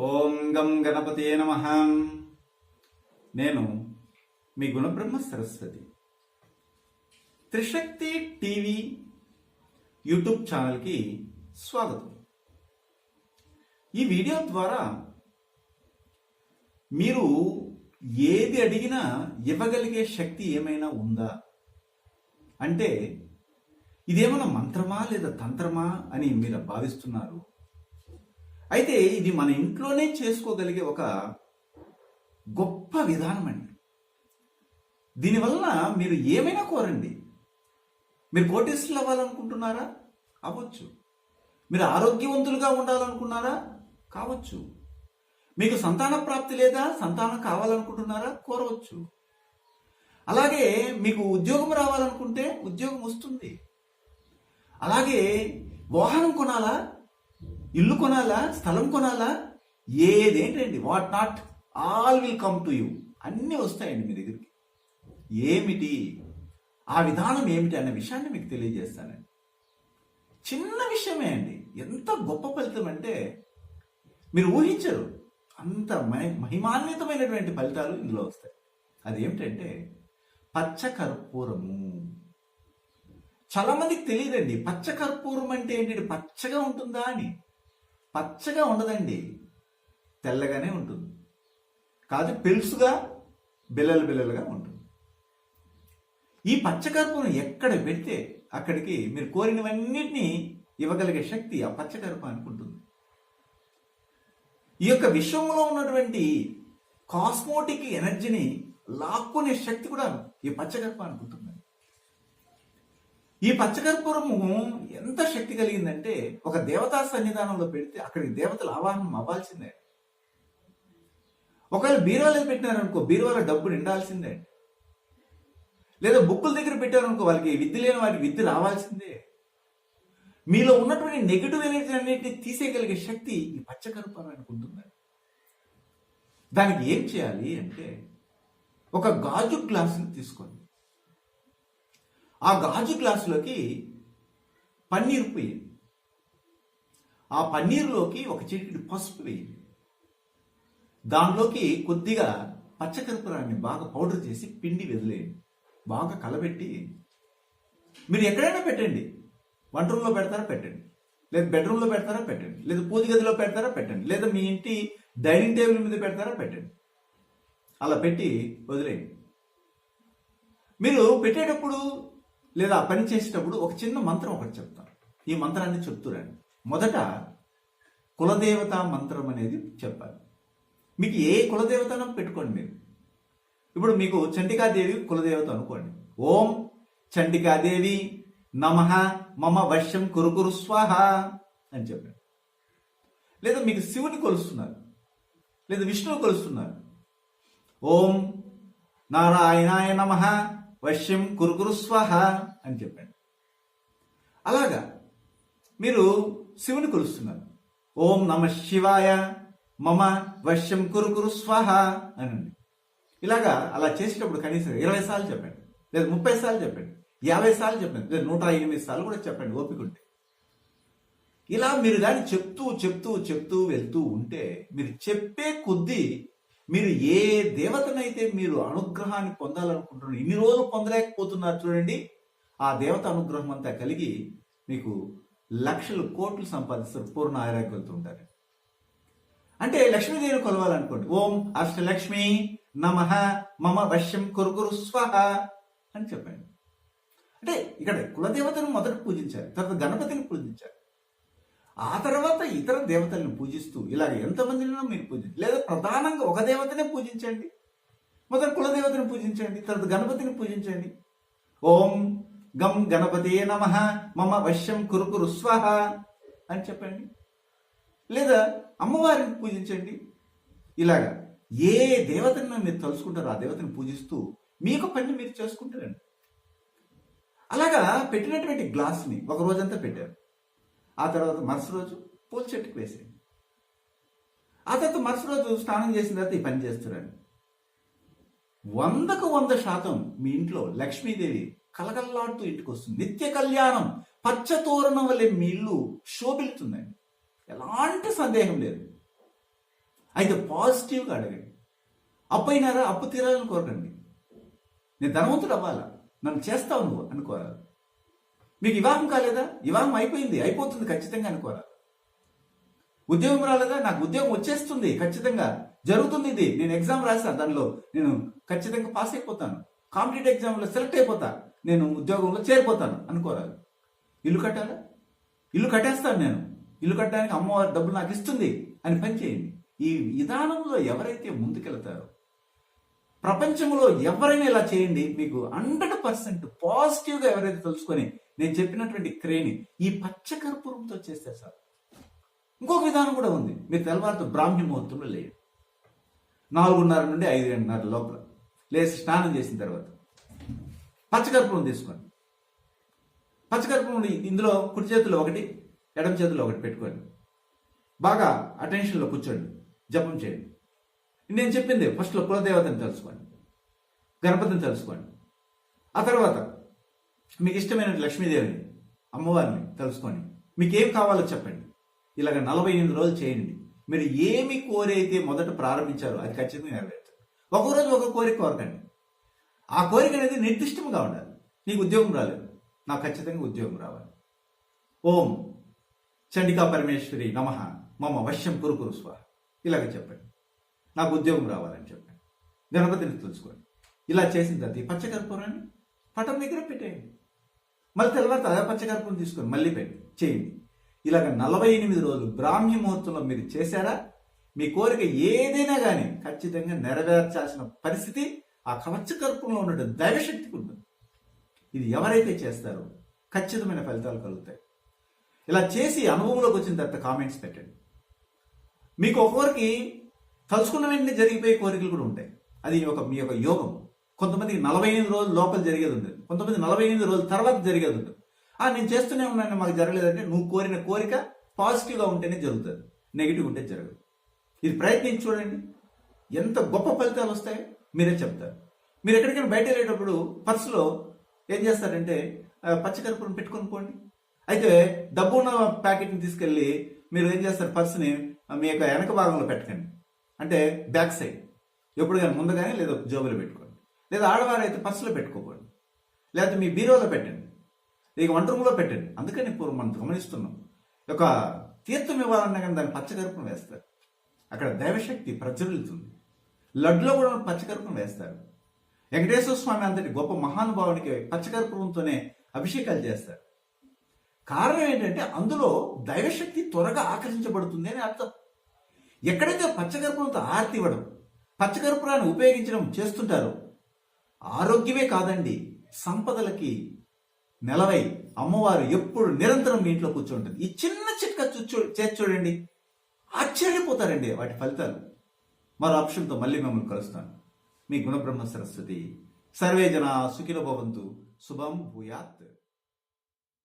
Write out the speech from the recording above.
ఓం గం గణపతే నమ. నేను మీ గుణబ్రహ్మ సరస్వతి. త్రిశక్తి టీవీ యూట్యూబ్ ఛానల్కి స్వాగతం. ఈ వీడియో ద్వారా మీరు ఏది అడిగినా ఇవ్వగలిగే శక్తి ఏమైనా ఉందా? అంటే ఇదేమైనా మంత్రమా లేదా తంత్రమా అని మీరు భావిస్తున్నారు? అయితే ఇది మన ఇంట్లోనే చేసుకోగలిగే ఒక గొప్ప విధానం అండి దీనివల్ల మీరు ఏమైనా కోరండి. మీరు కోటీశ్వరులు అవ్వాలనుకుంటున్నారా? అవ్వచ్చు మీరు ఆరోగ్యవంతులుగా ఉండాలనుకున్నారా? కావచ్చు. మీకు సంతాన ప్రాప్తి లేదా? సంతానం కావాలనుకుంటున్నారా? కోరవచ్చు. అలాగే మీకు ఉద్యోగం రావాలనుకుంటే ఉద్యోగం వస్తుంది. అలాగే వాహనం కొనాలా? ఇల్లు కొనాలా? స్థలం కొనాలా? ఏదేంటండి? What not all will come to you అన్నీ వస్తాయండి మీ దగ్గరికి. ఏమిటి? ఆ విధానం ఏమిటి అన్న విషయాన్ని మీకు తెలియజేస్తానండి. చిన్న విషయమే అండి. ఎంత గొప్ప ఫలితం అంటే మీరు ఊహించరు. అంత మహిమాన్వితమైనటువంటి ఫలితాలు ఇందులో వస్తాయి. అది ఏమిటంటే పచ్చ కర్పూరము చాలా మందికి తెలియదండి. పచ్చ కర్పూరం అంటే ఏంటి పచ్చగా ఉంటుందా అని. పచ్చగా ఉండదండి. తెల్లగానే ఉంటుంది. కాదు పెలుసుగా బిల్లలు బిల్లలుగా ఉంటుంది. ఈ పచ్చకర్పూరం ఎక్కడ పెడితే అక్కడికి మీరు కోరినవన్నిటినీ ఇవ్వగలిగే శక్తి ఆ పచ్చకర్పానికి ఉంటుంది. ఈ యొక్క విశ్వంలో ఉన్నటువంటి కాస్మోటిక్ ఎనర్జీని లాక్కునే శక్తి కూడా ఈ పచ్చకర్పానికి ఉంటుంది. ఈ పచ్చకర్పూరము ఎంత శక్తి కలిగిందంటే ఒక దేవతా సన్నిధానంలో పెడితే అక్కడికి దేవతలు ఆవాహనం అవ్వాల్సిందే. ఒకవేళ బీరువాలో పెట్టినారనుకో బీరువాలో డబ్బు నిండాల్సిందే. లేదా బుక్కుల దగ్గర పెట్టారనుకో వాళ్ళకి విద్య లేని వారికి విద్య రావాల్సిందే. మీలో ఉన్నటువంటి నెగిటివ్ ఎనర్జీ అన్నింటినీ తీసేయగలిగే శక్తి ఈ పచ్చకర్పూరానికి ఉంటుంది? దానికి ఏం చేయాలి అంటే ఒక గాజు గ్లాసుని తీసుకోండి. ఆ గాజు గ్లాసులోకి పన్నీరు పోయింది ఆ పన్నీరులోకి ఒక చిటికెడు పసుపు వేయండి దానిలోకి కొద్దిగా పచ్చకర్పూరాన్ని బాగా పౌడర్ చేసి పిండి వదిలేయండి. బాగా కలబెట్టి మీరు ఎక్కడైనా పెట్టండి. వంట రూమ్లో పెడతారా? పెట్టండి. లేదా బెడ్రూమ్లో పెడతారా? పెట్టండి. లేదా పూజ గదిలో పెడతారా? పెట్టండి. లేదా మీ ఇంటి డైనింగ్ టేబుల్ మీద పెడతారా? పెట్టండి. అలా పెట్టి వదిలేయండి. మీరు పెట్టేటప్పుడు లేదా పని చేసేటప్పుడు ఒక చిన్న మంత్రం ఒకటి చెప్తాను. ఈ మంత్రాన్ని చెప్తురండి మొదట కులదేవత మంత్రం అనేది చెప్పాలి. మీకు ఏ కులదేవతను పెట్టుకోండి మీరు? ఇప్పుడు మీకు చండికాదేవి కులదేవత అనుకోండి. ఓం చండికాదేవి నమ మమ వశ్యం కురుకురు స్వాహ అని చెప్పాడు. లేదా మీకు శివుని కొలుస్తున్నారు. లేదా విష్ణువు కొలుస్తున్నారు. ఓం నారాయణాయ నమ వశ్యం కురుకురు స్వాహ అని చెప్పాడు. అలాగా మీరు శివుని కొలుస్తున్నారు. ఓం నమ శివాయ మమ వశ్యం కురుకురు స్వహ అనండి ఇలాగా అలా చేసేటప్పుడు కనీసం ఇరవై సార్లు చెప్పండి. లేదా ముప్పై సార్లు చెప్పండి. యాభై సార్లు చెప్పండి. లేదా నూట ఎనిమిది సార్లు కూడా చెప్పండి ఓపిక ఉంటే ఇలా మీరు కానీ చెప్తూ చెప్తూ చెప్తూ వెళ్తూ ఉంటే మీరు చెప్పే కొద్దీ మీరు ఏ దేవతనైతే మీరు అనుగ్రహాన్ని పొందాలనుకుంటున్నారు ఇన్ని రోజులు పొందలేకపోతున్నారు చూడండి ఆ దేవత అనుగ్రహం అంతా కలిగి మీకు లక్షలు కోట్లు సంపాదిస్తారు పూర్ణ ఆరోగ్యంతో ఉంటారు. అంటే లక్ష్మీదేవిని కొలవాలనుకోండి ఓం అష్టలక్ష్మి నమ మమ వశ్యం కురుకురు స్వహ అని చెప్పండి. అంటే ఇక్కడ కులదేవతను మొదట పూజించారు తర్వాత గణపతిని పూజించారు. ఆ తర్వాత ఇతర దేవతలను పూజిస్తూ ఇలా ఎంతమందినో మీరు పూజించండి లేదా ప్రధానంగా ఒక దేవతనే పూజించండి. మొదట కులదేవతను పూజించండి తర్వాత గణపతిని పూజించండి. ఓం గం గణపతే నమ మమ వశ్యం కురుకురు స్వహ అని చెప్పండి. లేదా అమ్మవారిని పూజించండి. ఇలాగా ఏ దేవతను మీరు తలుసుకుంటారో ఆ దేవతను పూజిస్తూ మీకు పని మీరు చేసుకుంటారండి. అలాగా పెట్టినటువంటి గ్లాస్ని ఒక రోజంతా పెట్టారు. ఆ తర్వాత మరుసటి రోజు పూల చెట్టుకు వేసేయండి. ఆ తర్వాత మరుసటి రోజు స్నానం చేసిన తర్వాత ఈ పని చేస్తున్నాను వందకు వంద శాతం మీ ఇంట్లో లక్ష్మీదేవి కలగల్లాడుతూ ఇంటికి వస్తుంది నిత్య కళ్యాణం పచ్చ తోరణం వల్లే మీ ఇల్లు శోభిల్తుందండి ఎలాంటి సందేహం లేదు. అయితే పాజిటివ్గా అడగండి. అప్పు అయినారా అప్పు తీరాలని కోరకండి. నేను ధనవంతుడు అవ్వాలా? నన్ను చేస్తావు నువ్వు అనుకోరాదు మీకు వివాహం కాలేదా? వివాహం అయిపోయింది అయిపోతుంది ఖచ్చితంగా అనుకోరా. ఉద్యోగం రాలేదా? నాకు ఉద్యోగం వచ్చేస్తుంది ఖచ్చితంగా. జరుగుతుంది ఇది. నేను ఎగ్జామ్ రాసా దానిలో నేను ఖచ్చితంగా పాస్ అయిపోతాను. కాంపిటేటివ్ ఎగ్జామ్లో సెలెక్ట్ అయిపోతా. నేను ఉద్యోగంలో చేరిపోతాను అనుకోరాదు ఇల్లు కట్టాలా? ఇల్లు కట్టేస్తాను నేను. ఇల్లు కట్టడానికి అమ్మవారి డబ్బులు నాకు ఇస్తుంది అని పని చేయండి. ఈ విధానంలో ఎవరైతే ముందుకెళ్తారో ప్రపంచంలో ఎవరైనా ఇలా చేయండి మీకు హండ్రెడ్ పర్సెంట్ పాజిటివ్గా ఎవరైతే తెలుసుకొని నేను చెప్పినటువంటి క్రేని ఈ పచ్చ కర్పూరంతో చేస్తే సార్. ఇంకొక విధానం కూడా ఉంది. మీరు తెల్లవారితో బ్రాహ్మీ ముహూర్తంలో లేదు నాలుగున్నర నుండి ఐదున్నర లోపల లేచి స్నానం చేసిన తర్వాత పచ్చకర్పూరం తీసుకోండి. పచ్చకర్పూరం ఇందులో కుడి చేతిలో ఒకటి ఎడమ చేతిలో ఒకటి పెట్టుకోండి. బాగా అటెన్షన్లో కూర్చోండి. జపం చేయండి. నేను చెప్పింది ఫస్ట్లో కులదేవతని తెలుసుకోండి. గణపతిని తెలుసుకోండి. ఆ తర్వాత మీకు ఇష్టమైన లక్ష్మీదేవిని అమ్మవారిని తెలుసుకోండి. మీకు ఏం కావాలో చెప్పండి. ఇలాగ నలభై ఎనిమిది రోజులు చేయండి. మీరు ఏమి కోరైతే మొదట ప్రారంభించారో అది ఖచ్చితంగా నెరవేరుతుంది. ఒక రోజు ఒక కోరిక కోరకండి. ఆ కోరిక అనేది నిర్దిష్టంగా ఉండాలి. నీకు ఉద్యోగం రాలేదు. నాకు ఖచ్చితంగా ఉద్యోగం రావాలి. ఓం చండికా పరమేశ్వరి నమ. మమ వశ్యం కురుకురు స్వాహ. ఇలాగ చెప్పండి. నాకు ఉద్యోగం రావాలని చెప్పాను గణపతిని తెలుసుకోండి ఇలా చేసిన తర్వాత ఈ పచ్చకర్పూరాన్ని పటం దగ్గర పెట్టేయండి. మళ్ళీ తెల్లవారు అదే పచ్చకర్పూరం తీసుకొని మళ్ళీ పెట్టి చేయండి. ఇలాగ నలభై ఎనిమిది రోజులు బ్రాహ్మీ ముహూర్తంలో మీరు చేశారా? మీ కోరిక ఏదైనా కానీ ఖచ్చితంగా నెరవేర్చాల్సిన పరిస్థితి ఆ కవచ కర్పూరంలో ఉన్న దైవశక్తికి ఉంటుంది. ఇది ఎవరైతే చేస్తారో ఖచ్చితమైన ఫలితాలు కలుగుతాయి. ఇలా చేసి అనుభవంలోకి వచ్చిన తర్వాత కామెంట్స్ పెట్టండి. మీకు ఒకరికి తలుచుకున్న వెంటనే జరిగిపోయే కోరికలు కూడా ఉంటాయి. అది ఒక మీ యొక్క యోగం. కొంతమందికి నలభై ఎనిమిది రోజులు లోపల జరిగేది ఉంటుంది కొంతమంది నలభై ఎనిమిది రోజుల తర్వాత జరిగేది ఉంటుంది ఆ నేను చేస్తూనే ఉన్నాను మాకు జరగలేదంటే నువ్వు కోరిన కోరిక పాజిటివ్గా ఉంటేనే జరుగుతుంది. నెగిటివ్ ఉంటే జరగదు. ఇది ప్రయత్నించి చూడండి. ఎంత గొప్ప ఫలితాలు వస్తాయి మీరే చెప్తారు. మీరు ఎక్కడికైనా బయట వెళ్ళేటప్పుడు పర్సులో ఏం చేస్తారంటే పచ్చకర్పూరం పెట్టుకొని పోండి. అయితే డబ్బు ఉన్న ప్యాకెట్ని తీసుకెళ్ళి మీరు ఏం చేస్తారు పర్సుని మీ యొక్క వెనక భాగంలో పెట్టకండి. అంటే బ్యాక్ సైడ్. ఎప్పుడు కానీ ముందు కానీ లేదా జోబులు పెట్టుకోండి. లేదా ఆడవారు అయితే పర్సులో పెట్టుకోకండి లేకపోతే మీ బీరోలో పెట్టండి. ఇక వంట రూమ్లో పెట్టండి. అందుకని పూర్వం మనం గమనిస్తున్నాం. ఒక తీర్థం ఇవ్వాలన్నా కానీ దాన్ని పచ్చకర్పం వేస్తారు. అక్కడ దైవశక్తి ప్రజ్వలితుంది లడ్లో కూడా పచ్చకర్పం వేస్తారు. వెంకటేశ్వర స్వామి అంతటి గొప్ప మహానుభావునికి పచ్చకర్పూరంతోనే అభిషేకాలు చేస్తారు. కారణం ఏంటంటే అందులో దైవశక్తి త్వరగా ఆకర్షించబడుతుంది అని అర్థం. ఎక్కడైతే పచ్చకర్పూరంతో ఆర్తి ఇవ్వడం పచ్చగర్పురాన్ని ఉపయోగించడం చేస్తుంటారో ఆరోగ్యమే కాదండి సంపదలకి నెలవై అమ్మవారు ఎప్పుడు నిరంతరం మీ ఇంట్లో కూర్చుంటుంది. ఈ చిన్న చిట్కా చూచూ చేసి చూడండి. ఆశ్చర్యపోతారండి వాటి ఫలితాలు. మరో ఆప్షన్తో మళ్ళీ మిమ్మల్ని కలుస్తాను. మీ గుణబ్రహ్మ సరస్వతి. సర్వే జన సుఖిన భవంతు. శుభం భూయాత్.